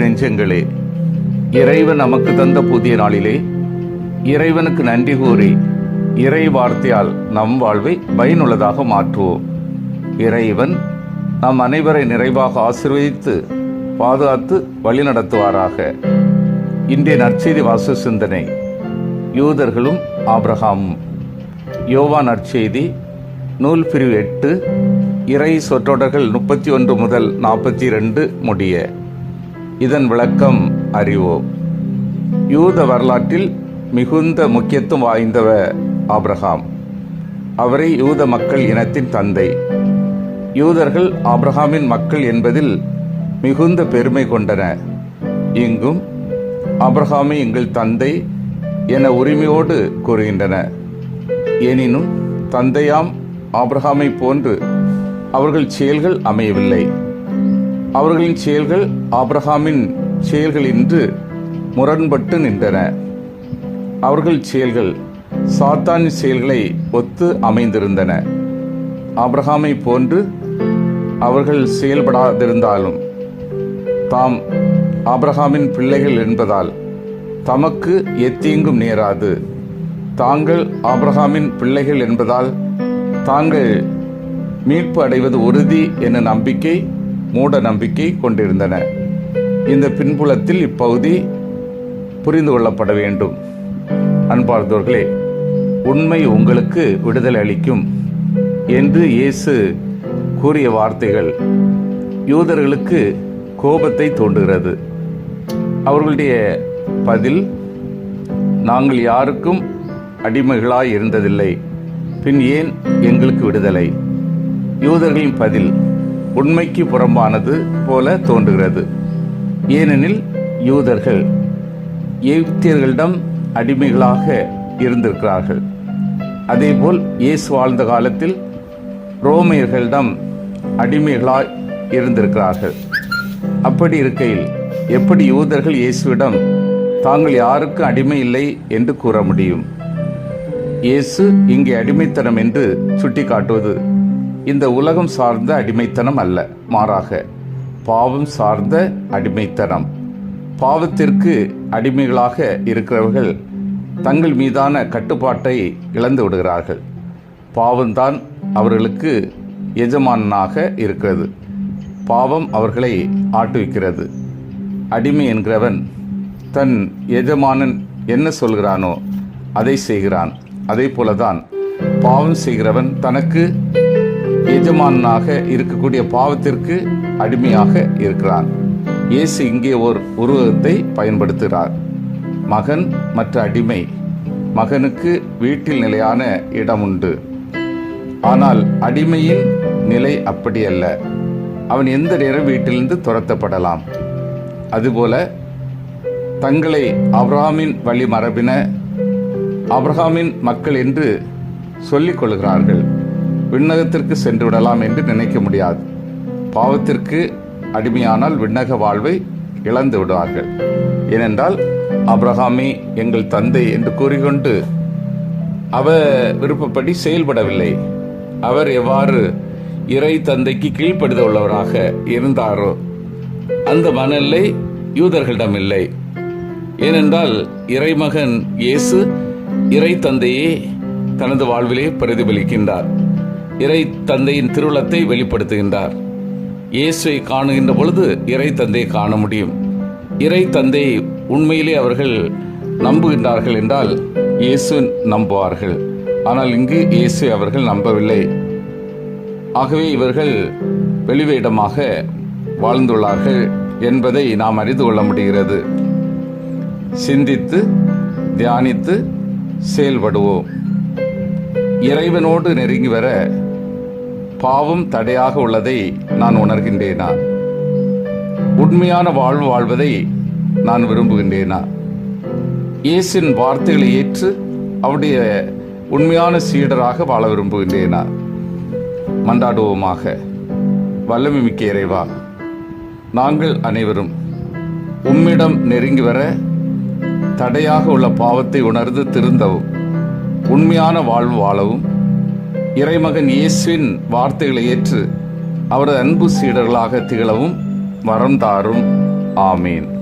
நெஞ்சங்களே இறைவன் நமக்கு தந்த புதிய நாளிலே இறைவனுக்கு நன்றி கூறி இறை வார்த்தையால் நம் வாழ்வை பயனுள்ளதாக மாற்றுவோம். இறைவன் நம் அனைவரை நிறைவாக ஆசிர்வதித்து பாதுகாத்து வழிநடத்துவாராக. இன்றைய நற்செய்தி வாசு சிந்தனை யூதர்களும் ஆப்ரஹாம் யோவா நற்செய்தி நூல் பிரிவு எட்டு இறை சொற்றொடர்கள் முப்பத்தி ஒன்று முதல் நாற்பத்தி ரெண்டு முடிய. இதன் விளக்கம் அறிவோம். யூத வரலாற்றில் மிகுந்த முக்கியத்துவம் வாய்ந்தவர் ஆப்ரஹாம் அவரை யூத மக்கள் இனத்தின் தந்தை. யூதர்கள் ஆப்ரஹாமின் மக்கள் என்பதில் மிகுந்த பெருமை கொண்டன. இங்கும் ஆப்ரஹாமை எங்கள் தந்தை என உரிமையோடு கூறுகின்றன. எனினும் தந்தையாம் ஆப்ரஹாமை போன்று அவர்கள் செயல்கள் அமையவில்லை. அவர்களின் செயல்கள் ஆப்ரஹாமின் செயல்கள் இன்று முரண்பட்டு நின்றன. அவர்கள் செயல்கள் சாத்தானின் செயல்களை ஒத்து அமைந்திருந்தன. ஆப்ரஹாமை போன்று அவர்கள் செயல்படாதிருந்தாலும் தாம் ஆப்ரஹாமின் பிள்ளைகள் என்பதால் தமக்கு எத்தீங்கும் நேராது. தாங்கள் ஆப்ரஹாமின் பிள்ளைகள் என்பதால் தாங்கள் மீட்பு அடைவது உறுதி என நம்பிக்கை மூட நம்பிக்கை கொண்டிருந்தன இந்த பின்புலத்தில் இப்பகுதி புரிந்து கொள்ளப்பட வேண்டும். அன்பார்ந்தவர்களே உண்மை உங்களுக்கு விடுதலை அளிக்கும் என்று இயேசு கூறிய வார்த்தைகள் யூதர்களுக்கு கோபத்தை தோன்றுகிறது அவர்களுடைய பதில் நாங்கள் யாருக்கும் அடிமைகளாய் இருந்ததில்லை. பின் ஏன் எங்களுக்கு விடுதலை? யூதர்களின் பதில் உண்மைக்கு புறம்பானது போல தோன்றுகிறது. ஏனெனில் யூதர்கள் எகிப்தியர்களிடம் அடிமைகளாக இருந்திருக்கிறார்கள். அதேபோல் இயேசு வாழ்ந்த காலத்தில் ரோமியர்களிடம் அடிமைகளாய் இருந்திருக்கிறார்கள். அப்படி இருக்கையில் எப்படி யூதர்கள் இயேசுவிடம் தாங்கள் யாருக்கும் அடிமை இல்லை என்று கூற முடியும்? இயேசு இங்கே அடிமைத்தனம் என்று சுட்டிக்காட்டுவது இந்த உலகம் சார்ந்த அடிமைத்தனம் அல்ல. மாறாக பாவம் சார்ந்த அடிமைத்தனம். பாவத்திற்கு அடிமைகளாக இருக்கிறவர்கள் தங்கள் மீதான கட்டுப்பாட்டை இழந்து விடுகிறார்கள். பாவம்தான் அவர்களுக்கு எஜமானனாக இருக்கிறது. பாவம் அவர்களை ஆட்டுவிக்கிறது. அடிமை என்கிறவன் தன் எஜமானன் என்ன சொல்கிறானோ அதை செய்கிறான். அதே போலதான் பாவம் செய்கிறவன் தனக்கு எஜமானனாக இருக்கக்கூடிய பாவத்திற்கு அடிமையாக இருக்கிறான். இயேசு இங்கே ஒரு உருவத்தை பயன்படுத்துகிறார். மகன் மற்ற அடிமை மகனுக்கு வீட்டில் நிலையான இடம் உண்டு. ஆனால் அடிமையின் நிலை அப்படியல்ல அவன் எந்த நேரம் வீட்டிலிருந்து துரத்தப்படலாம்? அதுபோல தங்களை அப்ரஹாமின் வழி மரபின அப்ரஹாமின் மக்கள் என்று சொல்லிக் கொள்கிறார்கள். விண்ணகத்திற்கு சென்று விடலாம் என்று நினைக்க முடியாது. பாவத்திற்கு அடிமையானால் விண்ணக வாழ்வை இழந்து விடுவார்கள். ஏனென்றால் அப்ரஹாமே எங்கள் தந்தை என்று கூறிக்கொண்டு அவர் விருப்பப்படி செயல்படவில்லை. அவர் எவ்வாறு இறை தந்தைக்கு கீழ்ப்படுத உள்ளவராக இருந்தாரோ அந்த மனநிலை யூதர்களிடம் இல்லை. ஏனென்றால் இறைமகன் இயேசு இறை தந்தையே தனது வாழ்விலே பிரதிபலிக்கின்றார். இறை தந்தையின் திருவுளத்தை வெளிப்படுத்துகின்றார். இயேசுவை காணுகின்ற பொழுது இறை தந்தையை காண முடியும். இறை தந்தை உண்மையிலே அவர்கள் நம்புகின்றார்கள் என்றால் இயேசு நம்புவார்கள். ஆனால் இங்கு இயேசு அவர்கள் நம்பவில்லை. ஆகவே இவர்கள் வெளிவேடமாக வாழ்ந்துள்ளார்கள் என்பதை நாம் அறிந்து கொள்ள முடிகிறது. சிந்தித்து தியானித்து செயல்படுவோம். இறைவனோடு நெருங்கி வர பாவம் தடையாக உள்ளதை நான் உணர்கின்றேனா? உண்மையான வாழ்வு வாழ்வதை நான் விரும்புகின்றேனா? இயேசின் வார்த்தைகளை ஏற்று அவருடைய உண்மையான சீடராக வாழ விரும்புகின்றேனா? மன்றாடுவோமாக. வல்லமை மிக்க இறைவா நாங்கள் அனைவரும் உம்மிடம் நெருங்கி வர தடையாக உள்ள பாவத்தை உணர்ந்து திருந்தவும் உண்மையான வாழ்வு வாழவும் இறைமகன் இயேசுவின் வார்த்தைகளை ஏற்று அவரது அன்பு சீடர்களாக திகழவும் வரம் தாரும். ஆமீன்.